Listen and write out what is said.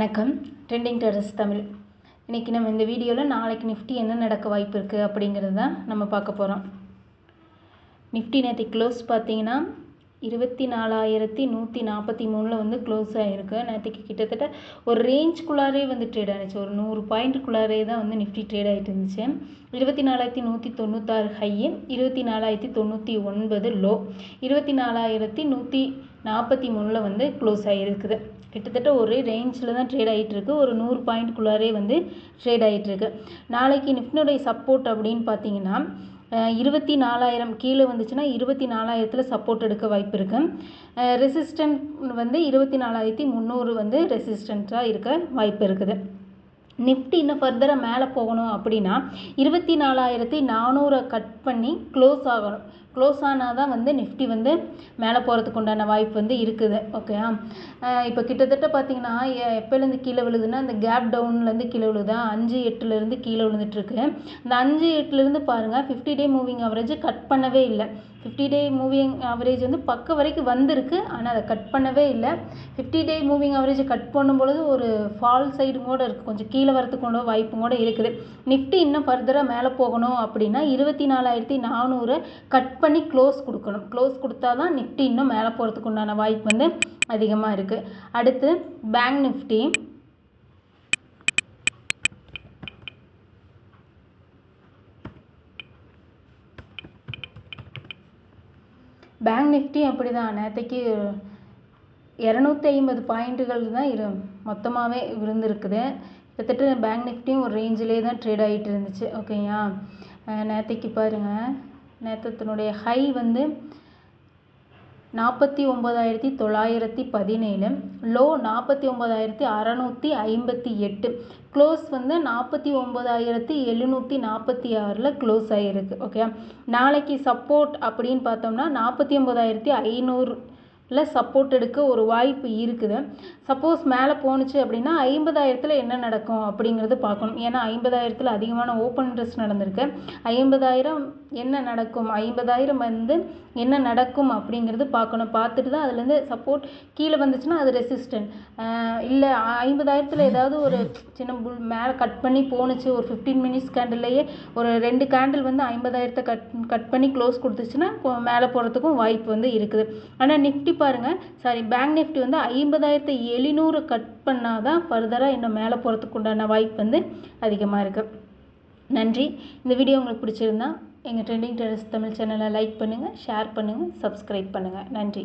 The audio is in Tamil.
வணக்கம். ட்ரெண்டிங் டெரஸ் தமிழ். இன்றைக்கி நம்ம இந்த வீடியோவில் நாளைக்கு நிஃப்டி என்ன நடக்க வாய்ப்பு இருக்குது அப்படிங்கிறது தான் நம்ம பார்க்க போகிறோம் நிஃப்டி நேற்று க்ளோஸ் பார்த்தீங்கன்னா இருபத்தி நாலாயிரத்தி நூற்றி நாற்பத்தி மூணில் வந்து க்ளோஸ் ஆகிருக்கு நேற்றுக்கு கிட்டத்தட்ட ஒரு ரேஞ்சுக்குள்ளாரே வந்து ட்ரேட் ஆனிச்சு ஒரு நூறு பாயிண்ட்டுக்குள்ளாரே தான் வந்து நிஃப்டி ட்ரேட் ஆகிட்டு இருந்துச்சு. இருபத்தி நாலாயிரத்தி நூற்றி தொண்ணூத்தாறு ஹையு இருபத்தி நாலாயிரத்தி தொண்ணூற்றி ஒன்பது லோ இருபத்தி நாலாயிரத்தி நூற்றி நாற்பத்தி மூணில் வந்து க்ளோஸ் ஆகிருக்குது கிட்டத்தட்ட ஒரே ரேஞ்சில் தான் ட்ரேட் ஆகிட்டுருக்கு ஒரு நூறு பாயிண்ட்டுக்குள்ளாரே வந்து ட்ரேட் ஆகிட்டுருக்கு நாளைக்கு நிஃப்டினுடைய சப்போர்ட் அப்படின்னு பார்த்தீங்கன்னா இருபத்தி நாலாயிரம் கீழே வந்துச்சுன்னா இருபத்தி நாலாயிரத்தில் சப்போர்ட் எடுக்க வாய்ப்பு இருக்குது ரெசிஸ்டன்ட் வந்து இருபத்தி நாலாயிரத்தி முந்நூறு வந்து ரெசிஸ்டண்ட்டாக இருக்க வாய்ப்பு இருக்குது. நிஃப்டி இன்னும் ஃபர்தராக மேலே போகணும் அப்படின்னா இருபத்தி நாலாயிரத்தி நானூறை கட் பண்ணி க்ளோஸ் ஆகணும். க்ளோஸ் ஆனால் தான் வந்து நிஃப்டி வந்து மேலே போகிறதுக்கு உண்டான வாய்ப்பு வந்து இருக்குது. ஓகேயா இப்போ கிட்டத்தட்ட பார்த்தீங்கன்னா எப்போலேருந்து கீழே விழுதுன்னா இந்த கேப் டவுன்லேருந்து கீழே விழுதா? அஞ்சு எட்டுலேருந்து கீழே விழுந்துட்டுருக்கு. இந்த அஞ்சு எட்டுலேருந்து பாருங்கள் fifty day moving average cut பண்ணவே இல்லை. ஃபிஃப்டி டே மூவிங் ஆவரேஜ் வந்து பக்கம் வரைக்கும் வந்திருக்கு ஆனால் அதை கட் பண்ணவே இல்லை. Fifty day moving average cut பண்ணும்பொழுது ஒரு ஃபால் சைடு கூட இருக்குது கொஞ்சம் கீழே வரத்துக்கு கூட வாய்ப்பு கூட இருக்குது. நிஃப்டி இன்னும் ஃபர்தராக மேலே போகணும் அப்படின்னா இருபத்தி நாலாயிரத்தி நானூறு கட் கட் பண்ணி க்ளோஸ் கொடுக்கணும். க்ளோஸ் கொடுத்தா தான் நிஃப்டி இன்னும் மேலே போகிறதுக்கு உண்டான வாய்ப்பு வந்து அதிகமாக இருக்குது அடுத்து பேங்க் நிஃப்டி பேங்க் நிஃப்டி அப்படி தான் நேற்றுக்கு இரநூத்தி ஐம்பது பாயிண்ட்டுகள் தான் இரு மொத்தமாகவே இருந்திருக்குது. கிட்டத்தட்ட பேங்க் நிஃப்டியும் ஒரு ரேஞ்சிலே தான் ட்ரேட் ஆகிட்டு இருந்துச்சு. ஓகேயா நேற்றுக்கு பாருங்கள் நேற்றத்தினுடைய ஹை வந்து நாற்பத்தி ஒம்பதாயிரத்தி தொள்ளாயிரத்தி பதினேழு லோ நாற்பத்தி ஒம்பதாயிரத்தி அறநூற்றி ஐம்பத்தி எட்டு க்ளோஸ் வந்து நாற்பத்தி ஒம்பதாயிரத்தி எழுநூற்றி நாற்பத்தி ஆறில் க்ளோஸ் ஆகிருக்கு ஓகே நாளைக்கு சப்போர்ட் அப்படின்னு பார்த்தோம்னா நாற்பத்தி ஒம்பதாயிரத்தி ஐநூறு இல்லை சப்போர்ட் எடுக்க ஒரு வாய்ப்பு இருக்குது. சப்போஸ் மேலே போணுச்சு அப்படின்னா ஐம்பதாயிரத்தில் என்ன நடக்கும் அப்படிங்கிறது பார்க்கணும். ஏன்னா ஐம்பதாயிரத்தில் அதிகமான ஓப்பன் இன்ட்ரெஸ்ட் நடந்திருக்கு. ஐம்பதாயிரம் என்ன நடக்கும்? ஐம்பதாயிரம் வந்து என்ன நடக்கும் அப்படிங்கிறது பார்க்கணும். பார்த்துட்டு தான் அதுலேருந்து சப்போர்ட் கீழே வந்துச்சுன்னா அது ரெசிஸ்டன்ட் இல்லை ஐம்பதாயிரத்தில் ஏதாவது ஒரு சின்ன புல் மேலே கட் பண்ணி போணுச்சு. ஒரு ஃபிஃப்டீன் மினிட்ஸ் கேண்டில்லையே ஒரு ரெண்டு கேண்டில் வந்து ஐம்பதாயிரத்தை கட் கட் பண்ணி க்ளோஸ் கொடுத்துச்சுன்னா மேலே போகிறதுக்கும் வாய்ப்பு வந்து இருக்குது. ஆனால் நிஃப்டி பாருங்கள் சாரி பேங்க் நிஃப்டி வந்து ஐம்பதாயிரத்தி எழுநூறு கட் பண்ணால் தான் ஃபர்தராக இன்னும் மேலே போகிறதுக்கு உண்டான வாய்ப்பு வந்து அதிகமாக இருக்குது நன்றி. இந்த வீடியோ உங்களுக்கு பிடிச்சிருந்தா எங்கள் ட்ரெண்டிங் டெரஸ் தமிழ் சேனலை லைக் பண்ணுங்கள் ஷேர் பண்ணுங்கள் சப்ஸ்கிரைப் பண்ணுங்கள் நன்றி.